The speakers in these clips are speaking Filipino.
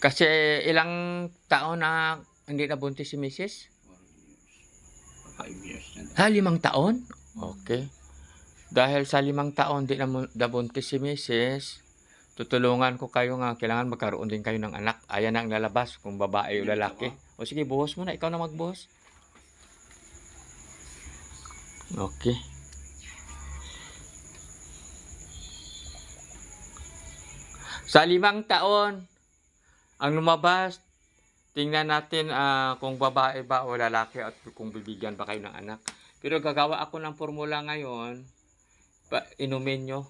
Kasi ilang taon na hindi nabuntis si Mrs.? Five years na. Ha, limang taon? Okay. Dahil sa limang taon di na nabuntis si Mrs., tutulungan ko kayo nga, kailangan magkaroon din kayo ng anak. Ayan na ang lalabas kung babae o lalaki. O sige, buhos mo na. Ikaw na magbuhos. Okay. Sa limang taon, ang lumabas, tingnan natin ah, kung babae ba o lalaki at kung bibigyan ba kayo ng anak. Pero gagawa ako ng formula ngayon, pa, inumin nyo.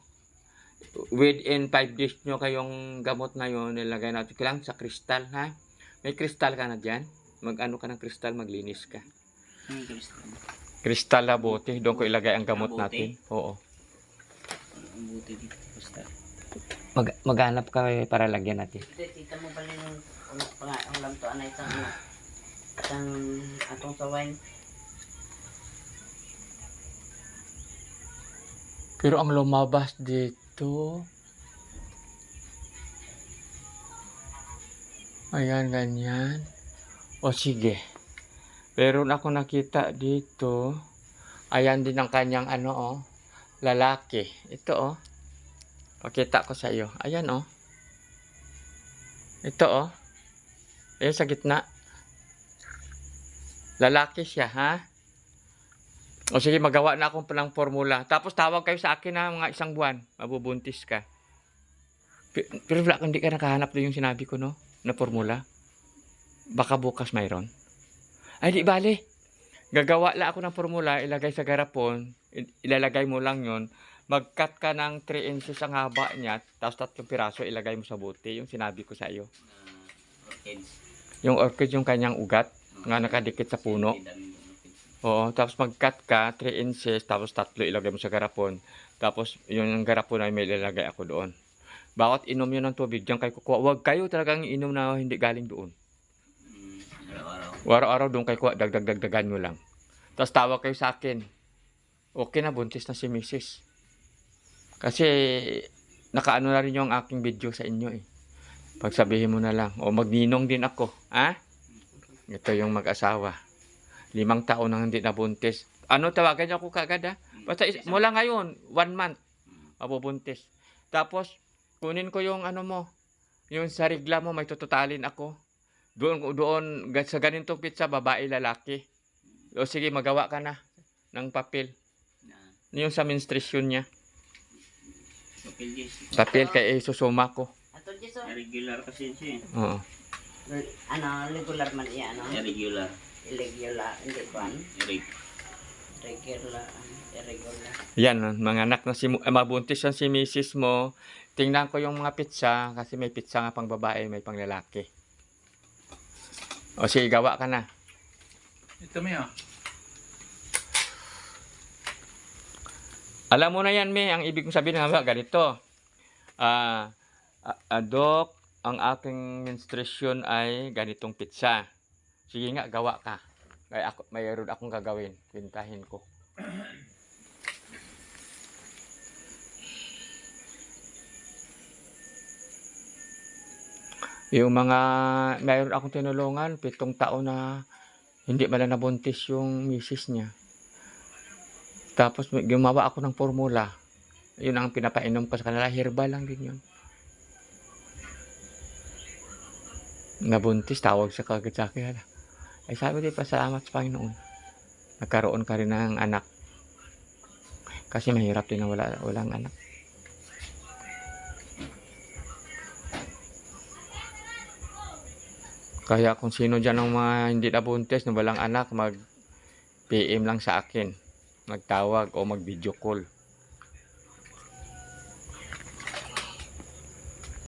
Within 5 days nyo kayong gamot na yon nilagay natin. Kailangan sa kristal, ha? May kristal ka na dyan? Mag-ano ka ng kristal, maglinis ka. Ang kristal. Kristal na bote, doon ko ilagay ang gamot bote? natin. Oo. Ang buti dito. Basta. Mag maghanap ka eh, para lagyan natin. Tita mo pala yung pa ang lamtuan na isang ano. Isang atong sa wine. Pero ang lumabas dito, ayan, ganyan. O sige. Pero ako nakita dito, ayan din ang kanyang ano oh, lalaki. Ito oh. Pakita ko sa iyo. Ayan oh. Ito oh. Ayan sa gitna. Lalaki siya ha. O sige, magawa na akong palang formula. Tapos tawag kayo sa akin na mga isang buwan. Mabubuntis ka. Pe- Pero wala, hindi ka nakahanap doon yung sinabi ko, no? Na formula. Baka bukas mayroon. Ay, di bale. Gagawa lang ako ng formula, ilagay sa garapon, il- ilalagay mo lang yon mag-cut ka ng 3 inches ang haba niya, tapos tatlong piraso ilagay mo sa bote, yung sinabi ko sa iyo. Uh, orchids. Yung orchid yung kanyang ugat, nga nakadikit sa puno. Oo, tapos mag-cut ka, 3 inches, tapos tatlo ilagay mo sa garapon. Tapos yun yung garapon ay may ilalagay ako doon. Bawat inom yun ng tubig, diyan kayo kukuha. Huwag kayo talagang inom na hindi galing doon. Mm, araw-araw. Doon kayo kuha, dagdag-dagdagan nyo lang. Tapos tawag kayo sa akin. Okay na, buntis na si Mrs. Kasi nakaano na rin yung aking video sa inyo eh. Pagsabihin mo na lang. O magninong din ako. Ha? Ito yung mag-asawa. Limang taon nang hindi nabuntis. Ano tawagan niyo ako kagad ha? Basta is- mula ngayon, one month, mabubuntis. Tapos, kunin ko yung ano mo, yung sa regla mo, may tututalin ako. Doon, doon, sa ganitong pizza, babae, lalaki. O sige, magawa ka na ng papel. Yung sa menstruation niya. Papel yes. Papel kay isusuma ko. Ato di so. Irregular kasi siya. eh. Oo. Ano, regular man iya, ano? Irregular. Irregular, hindi ko ano? Irregular. Regular, irregular. Yan, mga anak na si, eh, mabuntis yan si misis mo. Tingnan ko yung mga pizza, kasi may pizza nga pang babae, may pang lalaki. O sige, gawa ka na. Ito mo yun. Alam mo na yan, me. Ang ibig kong sabihin ba, ganito. Ah, ah, Dok, ang aking menstruation ay ganitong pizza. Sige nga, gawa ka. May ako, mayroon akong gagawin. Pintahin ko. Yung mga, mayroon akong tinulungan, pitong taon na hindi mala nabuntis yung misis niya. Tapos gumawa ako ng formula. Yun ang pinapainom ko sa kanila. Herbal lang din yun. Nabuntis, tawag siya kagad sa akin. Ay sabi din, pasalamat sa Panginoon. Nagkaroon ka rin ng anak. Kasi mahirap din na wala, walang anak. Kaya kung sino dyan ang mga hindi nabuntis na walang anak, mag PM lang sa akin magtawag o mag video call.